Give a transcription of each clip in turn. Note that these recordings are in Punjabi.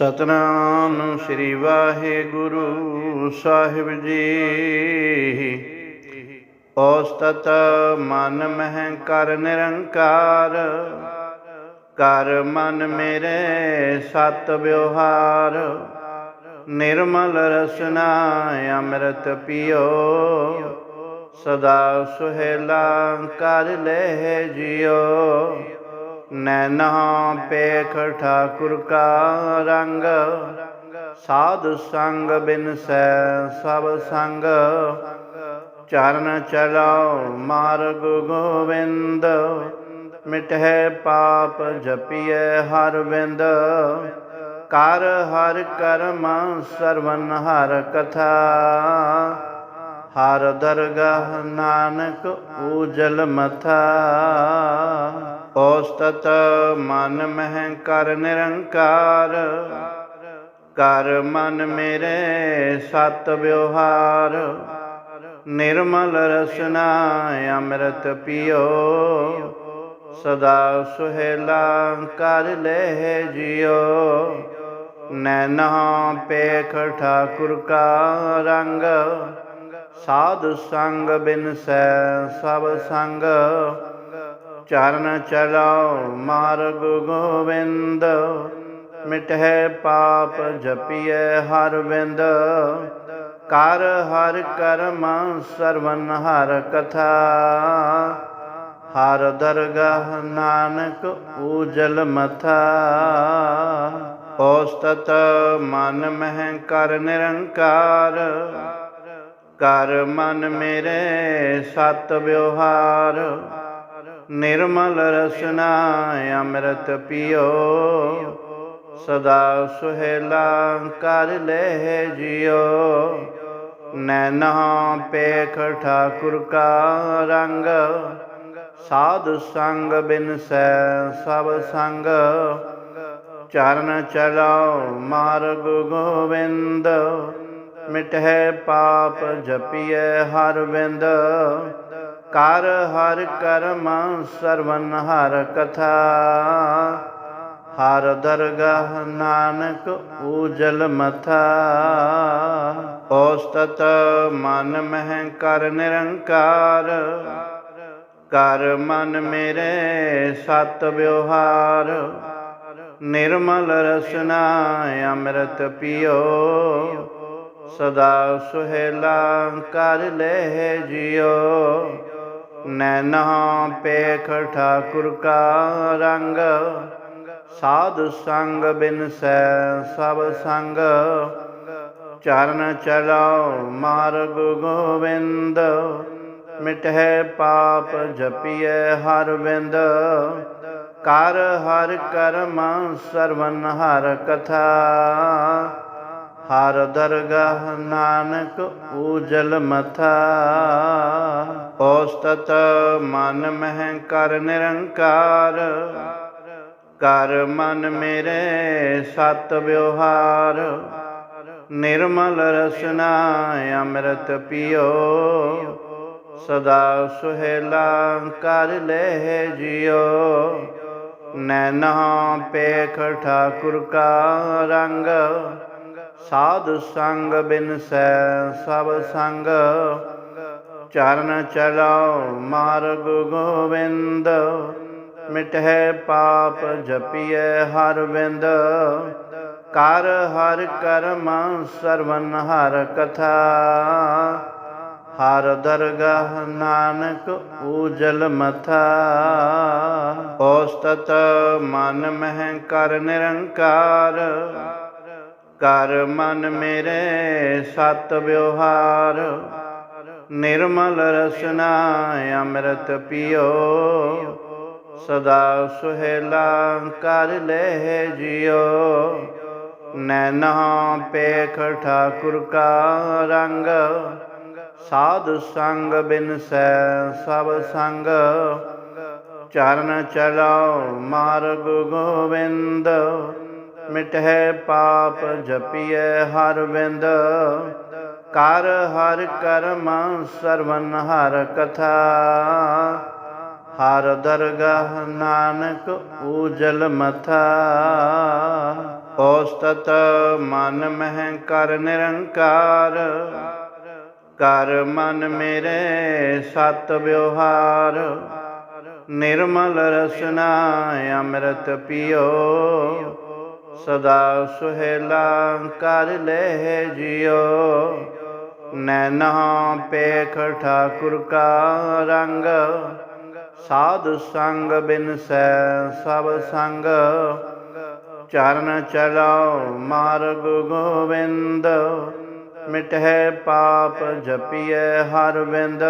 ਸਤਨਾਮ ਸ੍ਰੀ ਵਾਹਿਗੁਰੂ ਸਾਹਿਬ ਜੀ। ਔਸਤਤ ਮਨ ਮਹਿ ਕਰ ਨਿਰੰਕਾਰ, ਕਰ ਮਨ ਮੇਰੇ ਸਤ ਵਿਵਹਾਰ। ਨਿਰਮਲ ਰਸਨਾ ਅੰਮ੍ਰਿਤ ਪਿਓ, ਸਦਾ ਸੁਹੇਲਾ ਕਰ ਲੈ ਜਿਓ। ਨੈਨਾ ਪੇਖ ਠਾਕੁਰ ਕਾ ਰੰਗ, ਸਾਧ ਸੰਗ ਬਿਨ ਸੈ ਸਭ ਸੰਗ। ਚਰਨ ਚਲਾਓ ਮਾਰਗ ਗੋਵਿੰਦ ਮਿਟਹਿ ਪਾਪ ਜਪੀਐ ਹਰ ਬਿੰਦ। ਕਰ ਹਰ ਕਰਮ ਸਰਵਨ ਹਰ ਕਥਾ, ਹਰ ਦਰਗਾਹ ਨਾਨਕ ਊਜਲ ਮਥਾ। ਔਸਤਤ ਮਨ ਮਹਿ ਕਰ ਨਿਰੰਕਾਰ, ਕਰ ਮਨ ਮੇਰੇ ਸਤ ਵਿਵਹਾਰ। ਨਿਰਮਲ ਰਸਨਾ ਅੰਮ੍ਰਿਤ ਪਿਓ, ਸਦਾ ਸੁਹੇਲਾ ਕਰ ਲੈ ਜਿਓ। ਨੈਨਾ ਪੇਖ ਠਾਕੁਰ ਕਾ ਰੰਗ, ਸਾਧ ਸੰਗ ਬਿਨ ਸੈ ਸਭ ਸੰਗ ਚਰਨ ਚਲਾਓ, ਮਾਰਗ ਗੋਵਿੰਦ ਮਿਟਹਿ ਪਾਪ ਜਪੀਐ ਹਰ ਬਿੰਦ ਕਰ ਹਰ ਕਰਮ, ਸਰਵਨ ਹਰ ਕਥਾ। ਹਰ ਦਰਗਾਹ ਨਾਨਕ ਉਜਲ ਮਥਾ। ਔਸਤਤ ਮਨ ਮਹਿ ਕਰ ਨਿਰੰਕਾਰ। ਕਰ ਮਨ ਮੇਰੇ ਸਤ ਵਿਵਹਾਰ। ਨਿਰਮਲ ਰਸਨਾ ਅੰਮ੍ਰਿਤ ਪਿਓ। ਸਦਾ ਸੁਹੇਲਾ ਕਰ ਲੈ ਜਿਉ। ਨੈਨਾ ਪੇਖ ਠਾਕੁਰ ਕਾ ਰੰਗ। ਸਾਧ ਸੰਗ ਬਿਨ ਸੈ ਸਭ ਸੰਗ। ਚਰਨ ਚਲਾਓ ਮਾਰਗ ਗੋਵਿੰਦ ਮਿਟਹਿ ਪਾਪ ਜਪੀਐ ਹਰ ਬਿੰਦ ਕਰ ਹਰ ਕਰਮ ਸਰਵਨ ਹਰ ਕਥਾ। ਹਰ ਦਰਗਾਹ ਨਾਨਕ ਊਜਲ ਮਥਾ। ਔਸਤਤ ਮਨ ਮਹਿ ਕਰ ਨਿਰੰਕਾਰ। ਕਰ ਮਨ ਮੇਰੇ ਸਤ ਵਿਵਹਾਰ। ਨਿਰਮਲ ਰਸਨਾ ਅੰਮ੍ਰਿਤ ਪਿਓ। ਸਦਾ ਸੁਹੇਲਾ ਕਰ ਲੈ ਜਿਓ ਨੈਨਾ ਪੇਖ ਠਾਕੁਰ ਕਾ ਰੰਗ। ਸਾਧ ਸੰਗ ਬਿਨ ਸੈ ਸਭ ਸੰਗ। ਚਰਨ ਚਲਾਓ ਮਾਰਗ ਗੋਵਿੰਦ ਮਿਟਹਿ ਪਾਪ ਜਪੀਐ ਹਰ ਬਿੰਦ। ਕਰ ਹਰ ਕਰਮ ਸਰਵਨ ਹਰ ਕਥਾ। ਹਰ ਦਰਗਾਹ ਨਾਨਕ ਉਜਲ ਮਥਾ। ਔਸਤਤ ਮਨ ਮਹਿ ਕਰ ਨਿਰੰਕਾਰ। ਕਰ ਮਨ ਮੇਰੇ ਸਤ ਵਿਵਹਾਰ। ਨਿਰਮਲ ਰਸਨਾ ਅੰਮ੍ਰਿਤ ਪਿਓ। ਸਦਾ ਸੁਹੇਲਾ ਕਰ ਲੈ ਜਿਓ। ਨੈਨਾ ਪੇਖ ਠਾਕੁਰ ਕਾ ਰੰਗ। ਸਾਧ ਸੰਗ ਬਿਨ ਸੈ ਸਭ ਸੰਗ। ਚਰਨ ਚਲਾਓ ਮਾਰਗ ਗੋਵਿੰਦ ਮਿਟਹਿ ਪਾਪ ਜਪੀਐ ਹਰ ਬਿੰਦ ਕਰ ਹਰ ਕਰਮ ਸਰਵਨ ਹਰ ਕਥਾ। ਹਰ ਦਰਗਾਹ ਨਾਨਕ ਊਜਲ ਮਥਾ। ਔਸਤਤ ਮਨ ਮਹਿ ਕਰ ਨਿਰੰਕਾਰ। ਕਰ ਮਨ ਮੇਰੇ ਸਤ ਵਿਵਹਾਰ। ਨਿਰਮਲ ਰਸਨਾ ਅੰਮ੍ਰਿਤ ਪੀਓ। ਸਦਾ ਸੁਹੇਲਾ ਕਰ ਲੈ ਜਿਉ ਨੈਨਾ ਪੇਖ ਠਾਕੁਰ ਕਾ ਰੰਗ। ਸਾਧ ਸੰਗ ਬਿਨ ਸੈ ਸਭ ਸੰਗ। ਚਰਨ ਚਲਾਓ ਮਾਰਗ ਗੋਵਿੰਦ। ਮਿਟਹਿ ਪਾਪ ਜਪੀਐ ਹਰ ਬਿੰਦ ਕਰ ਹਰ ਕਰਮ ਸਰਵਨ ਹਰ ਕਥਾ। ਹਰ ਦਰਗਾਹ ਨਾਨਕ ਊਜਲ ਮਥਾ। ਔਸਤਤ ਮਨ ਮਹਿ ਕਰ ਨਿਰੰਕਾਰ। ਕਰ ਮਨ ਮੇਰੇ ਸਤ ਵਿਵਹਾਰ। ਨਿਰਮਲ ਰਸਨਾ ਅੰਮ੍ਰਿਤ ਪਿਓ। ਸਦਾ ਸੁਹੇਲਾ ਕਰ ਲੈ ਜਿਓ ਨੈਨਾ ਪੇਖ ਠਾਕੁਰ ਕਾ ਰੰਗ। ਸਾਧ ਸੰਗ ਬਿਨਸੈ ਸਭ ਸੰਗ। ਚਰਨ ਚਲਾਓ ਮਾਰਗ ਗੋਵਿੰਦ ਮਿਟਹਿ ਪਾਪ ਜਪੀਐ ਹਰ ਵਿੰਦ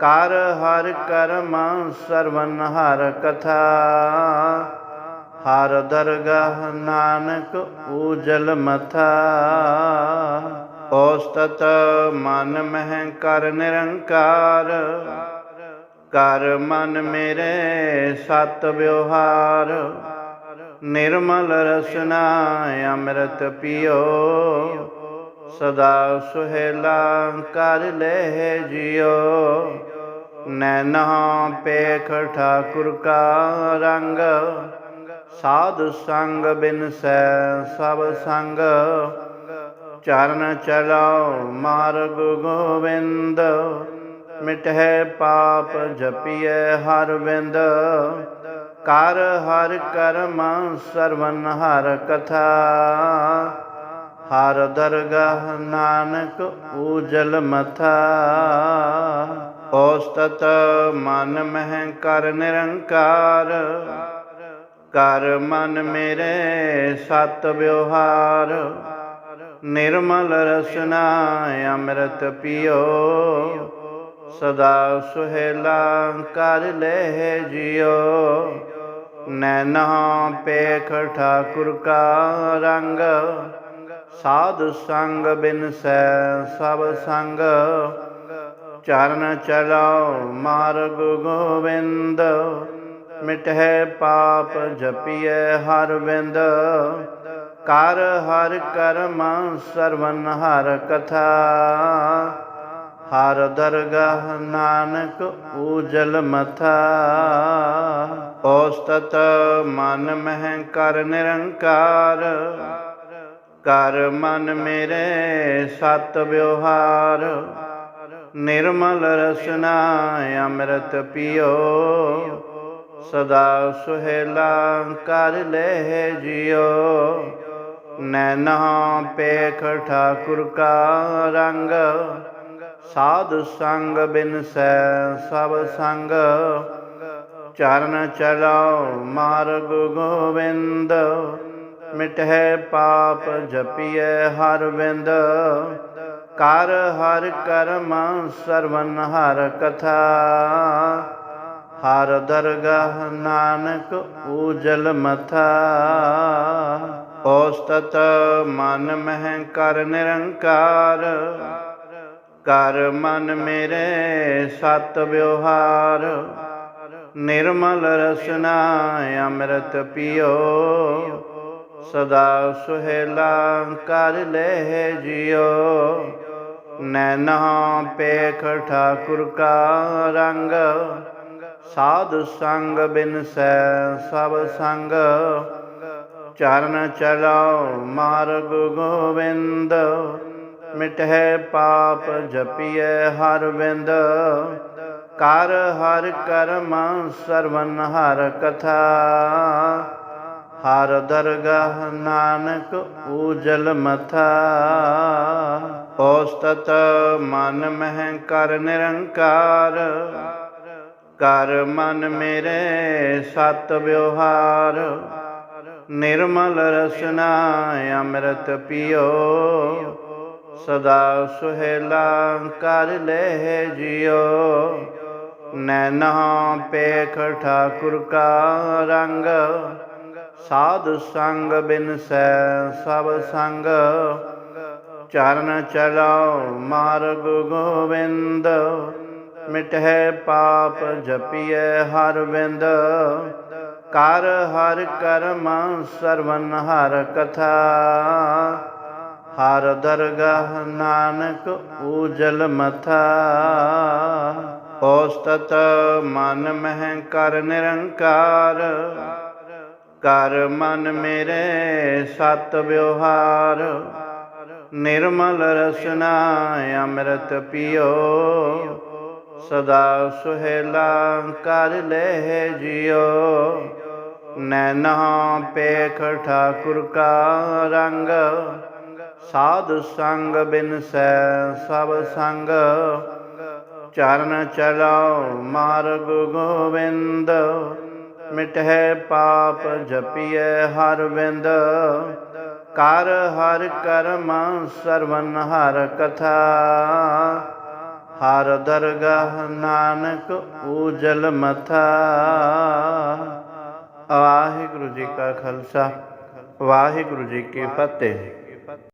ਕਰ ਹਰ ਕਰਮ ਸਰਵਨ ਹਰ ਕਥਾ। ਹਰ ਦਰਗਾਹ ਨਾਨਕ ਉਜਲ ਮਥਾ। ਔਸਤਤ ਮਨ ਮਹਿ ਕਰ ਨਿਰੰਕਾਰ। ਕਰ ਮਨ ਮੇਰੇ ਸਤ ਵਿਵਹਾਰ। ਨਿਰਮਲ ਰਸਨਾ ਅੰਮ੍ਰਿਤ ਪਿਓ। ਸਦਾ ਸੁਹੇਲਾ ਕਰ ਲੈ ਜਿਓ। ਨੈਣਾ ਪੇਖ ਠਾਕੁਰ ਕਾ ਰੰਗ। ਸਾਧ ਸੰਗ ਬਿਨਸੈ ਸਭ ਸੰਗ। ਚਰਨ ਚਲਾਓ ਮਾਰਗ ਗੋਵਿੰਦ। ਮਿਟਹਿ ਪਾਪ ਜਪੀਐ ਹਰ ਵਿੰਦ ਕਰ ਹਰ ਕਰਮ ਸਰਵਨ ਹਰ ਕਥਾ। ਹਰ ਦਰਗਾਹ ਨਾਨਕ ਊਜਲ ਮਥਾ। ਔਸਤਤ ਮਨ ਮਹਿ ਕਰ ਨਿਰੰਕਾਰ। ਕਰ ਮਨ ਮੇਰੇ ਸਤ ਵਿਵਹਾਰ, ਨਿਰਮਲ ਰਸਨਾ ਅੰਮ੍ਰਿਤ ਪਿਓ। ਸਦਾ ਸੁਹੇਲਾ ਕਰ ਲੈ ਜਿਓ। ਨੈਨਾ ਪੇਖ ਠਾਕੁਰ ਕਾ ਰੰਗ, ਸਾਧ ਸੰਗ ਬਿਨਸੈ ਸਭ ਸੰਗ। ਚਰਨ ਚਲਾਓ ਮਾਰਗ ਗੋਵਿੰਦ ਮਿਟਹਿ ਪਾਪ ਜਪੀਐ ਹਰ ਵਿੰਦ ਕਰ ਹਰ ਕਰਮ ਸਰਵਨ ਹਰ ਕਥਾ। ਹਰ ਦਰਗਾਹ ਨਾਨਕ ਉਜਲ ਮਥਾ। ਔਸਤਤ ਮਨ ਮਹਿ ਕਰ ਨਿਰੰਕਾਰ, ਕਰ ਮਨ ਮੇਰੇ ਸਤ ਵਿਵਹਾਰ। ਨਿਰਮਲ ਰਸਨਾ ਅੰਮ੍ਰਿਤ ਪਿਓ ਸਦਾ ਸੁਹੇਲਾ ਕਰ ਲੈ ਜਿਓ ਨੈਣਾ ਪੇਖ ਠਾਕੁਰ ਕਾ ਰੰਗ। ਸਾਧ ਸੰਗ ਬਿਨਸੈ ਸਭ ਸੰਗ। ਚਰਨ ਚਲਾਓ ਮਾਰਗ ਗੋਵਿੰਦ ਮਿਟਹਿ ਪਾਪ ਜਪੀਐ ਹਰ ਵਿੰਦ ਕਰ ਹਰ ਕਰਮ ਸਰਵਨ ਹਰ ਕਥਾ। ਹਰ ਦਰਗਾਹ ਨਾਨਕ ਉਜਲ ਮਥਾ। ਔਸਤਤ ਮਨ ਮਹਿ ਕਰ ਨਿਰੰਕਾਰ। ਕਰ ਮਨ ਮੇਰੇ ਸਤ ਵਿਵਹਾਰ। ਨਿਰਮਲ ਰਸਨਾ ਅੰਮ੍ਰਿਤ ਪਿਓ। ਸਦਾ ਸੁਹੇਲਾ ਕਰ ਲੈ ਜਿਉ ਨੈਣਾ ਪੇਖ ਠਾਕੁਰ ਕਾ ਰੰਗ। ਸਾਧ ਸੰਗ ਬਿਨਸੈ ਸਭ ਸੰਗ। ਚਰਨ ਚਲਾਓ ਮਾਰਗ ਗੋਵਿੰਦ ਮਿਟਹਿ ਪਾਪ ਜਪੀਐ ਹਰ ਵਿੰਦ ਕਰ ਹਰ ਕਰਮ ਸਰਵਨ ਹਰ ਕਥਾ। ਹਰ ਦਰਗਾਹ ਨਾਨਕ ਊਜਲ ਮਥਾ। ਔਸਤਤ ਮਨ ਮਹਿ ਕਰ ਨਿਰੰਕਾਰ। ਕਰ ਮਨ ਮੇਰੇ ਸਤ ਵਿਵਹਾਰ। ਨਿਰਮਲ ਰਸਨਾ ਅੰਮ੍ਰਿਤ ਪਿਓ। ਸਦਾ ਸੁਹੇਲਾ ਕਰ ਲੈ ਜਿਓ ਨੈਨਾ ਪੇਖ ਠਾਕੁਰ ਕਾ ਰੰਗ। ਸਾਧ ਸੰਗ ਬਿਨਸੈ ਸਭ ਸੰਗ। ਚਰਨ ਚਲਾਓ ਮਾਰਗ ਗੋਵਿੰਦ। ਮਿਟਹਿ ਪਾਪ ਜਪੀਐ ਹਰ ਵਿੰਦ ਕਰ ਹਰ ਕਰਮ ਸਰਵਨ ਹਰ ਕਥਾ। ਹਰ ਦਰਗਾਹ ਨਾਨਕ ਊਜਲ ਮਥਾ। ਔਸਤਤ ਮਨ ਮਹਿ ਕਰ ਨਿਰੰਕਾਰ। ਕਰ ਮਨ ਮੇਰੇ ਸਤ ਵਿਵਹਾਰ। ਨਿਰਮਲ ਰਸਨਾ ਅੰਮ੍ਰਿਤ ਪਿਓ। ਸਦਾ ਸੁਹੇਲਾ ਕਰ ਲੈ ਜਿਓ ਨੈਨਾ ਪੇਖ ਠਾਕੁਰ ਕਾ ਰੰਗ। ਸਾਧ ਸੰਗ ਬਿਨ ਸੈ ਸਭ ਸੰਗ। ਚਰਨ ਚਲਾਓ ਮਾਰਗ ਗੋਵਿੰਦ ਮਿਟਹਿ ਪਾਪ ਜਪੀਐ ਹਰ ਵਿੰਦ ਕਰ ਹਰ ਕਰਮ ਸਰਵਨ ਹਰ ਕਥਾ। ਹਰ ਦਰਗਾਹ ਨਾਨਕ ਊਜਲ ਮਥਾ। ਵਾਹਿਗੁਰੂ ਜੀ ਕਾ ਖਾਲਸਾ ਵਾਹਿਗੁਰੂ ਜੀ ਕੀ ਫਤਿਹ।